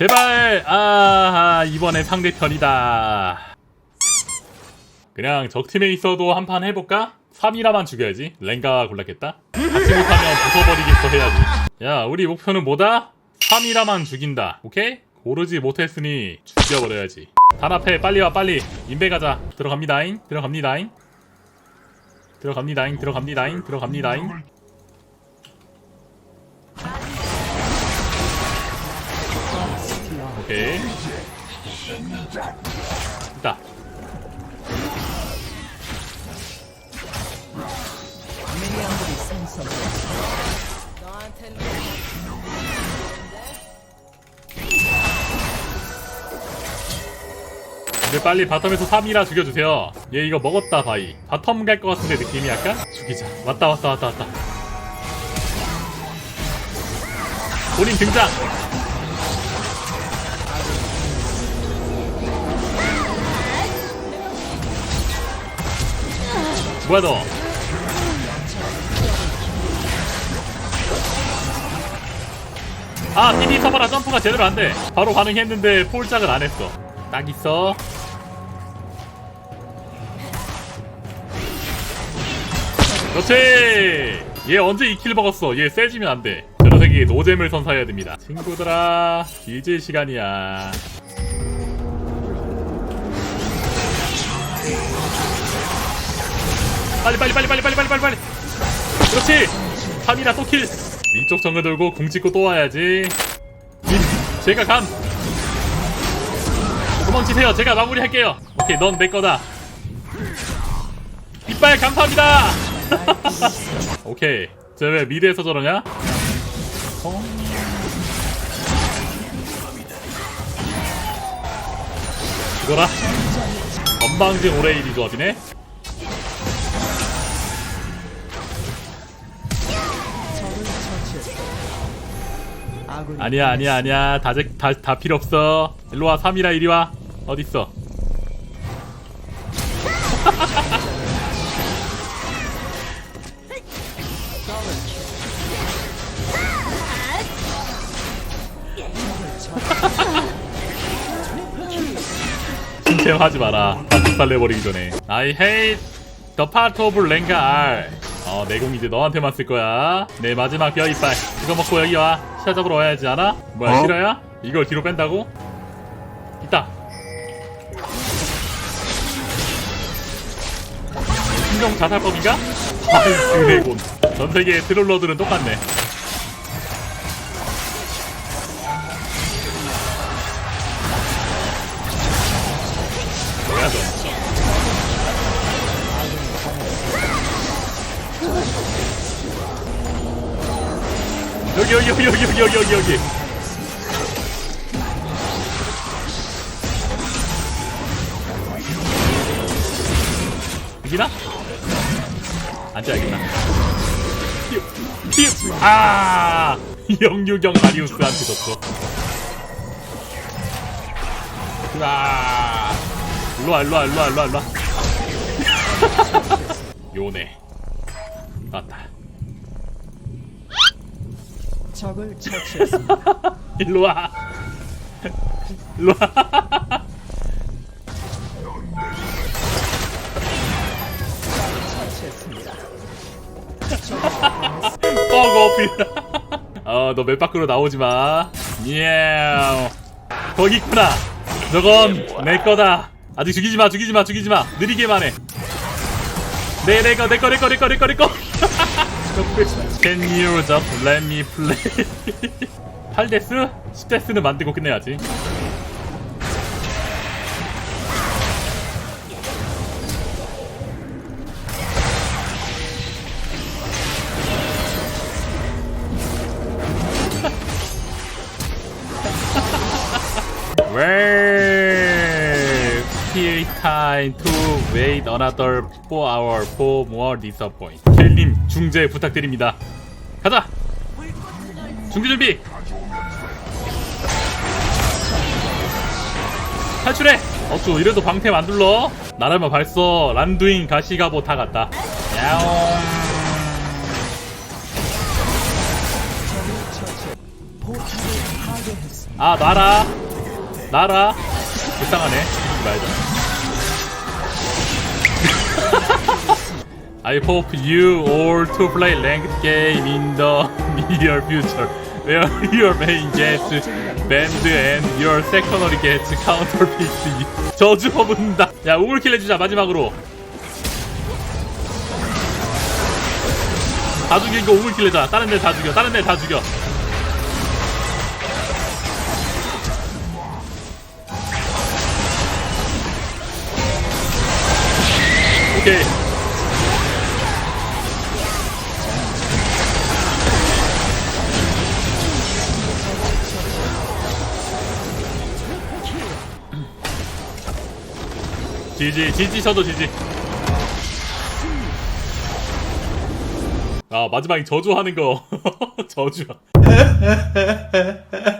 제발! 아 이번에 상대편이다. 그냥 적팀에 있어도 한 판 해볼까? 3이라만 죽여야지. 랭가 골랐겠다. 같이 못하면 부숴버리겠어 해야지. 야 우리 목표는 뭐다? 3이라만 죽인다. 오케이? 고르지 못했으니 죽여버려야지. 단합해 빨리 와 빨리. 인베 가자. 들어갑니다잉. 들어갑니다잉. 들어갑니다잉 들어갑니다잉 들어갑니다잉 있다 근데 빨리 바텀에서 3이라 죽여주세요. 얘 이거 먹었다 바이 바텀 갈 것 같은데 느낌이 약간? 죽이자. 왔다 왔다 왔다 왔다. 본인 등장 뭐야 너 아, TV 서버라 점프가 제대로 안 돼. 바로 반응했는데 폴짝을 안 했어. 딱 있어. 그렇지. 얘 언제 2킬 먹었어? 얘 세지면 안 돼. 저 녀석이 노잼을 선사해야 됩니다. 친구들아, 뒤질 시간이야. 빨리 빨리 빨리 빨리 빨리 빨리 빨리 빨리. 그렇지. 3이라 또 킬. 위쪽 정글 돌고 궁 찍고 또 와야지. 님, 제가 감. 도망치세요. 제가 마무리할게요. 오케이, 넌 내 거다. 이빨 감사합니다. 오케이. 쟤왜 미드에서 저러냐? 어? 이거라. 건방진 오레이디 조합이네. 아니야 아니야 아니야. 다, 제- 다, 다 필요 없어. 일로와 3이라 이리 와. 어딨어? 칭찬하지 마라. 박살 내버리기 전에. I hate the part of Rengar. R 어 내공 이제 너한테만 쓸 거야 내 마지막 뼈 이빨 이거 먹고 여기 와 시야 잡으러 와야지 알아? 뭐야 어? 실화야? 이걸 뒤로 뺀다고? 있다 신종 자살법인가? 아이 드래곤 전 세계 트롤러들은 똑같네 여기 여기 여기 여기 여기 여기 여기 여기다? 앉아야겠다 힙! 아! 영유경 마리우스한테 졌어 으아 일로와 일로와 일로와 일로와 일로와 요네 맞다 적을 처치했습니다. 일로 와. 일로 와. 처치했습니다. 뻐거필 어너 맵 밖으로 나오지 마. 예 거기 있구나. 저건 내 거다. 아직 죽이지 마 죽이지 마 죽이지 마. 느리게만 해. 내, 내 거, 내 거, 내 거, 내 거, 내 거, 내 거. Can you just let me play? 8데스? 10데스는 만들고 끝내야지. Still time to wait another 4 hour for more disappoint. 켈님 중재 부탁드립니다. 가자. 중재 준비. 탈출해. 어쭈 이래도 안 둘러? 나라면 벌써 란두인 가시가보 다 갔다. 야옹. 아 놔라 놔라 불쌍하네 말자 I hope you all to play ranked game in the near future where your main gets banned and your secondary gets counterpicked 저주 허문다 야 우물킬 해주자 마지막으로 다 죽인 거 우물킬 해자 다른 애다 죽여 다른 애다 죽여 오케이 지지 지지 쳐도 지지. 아 마지막에 저주하는 거. 저주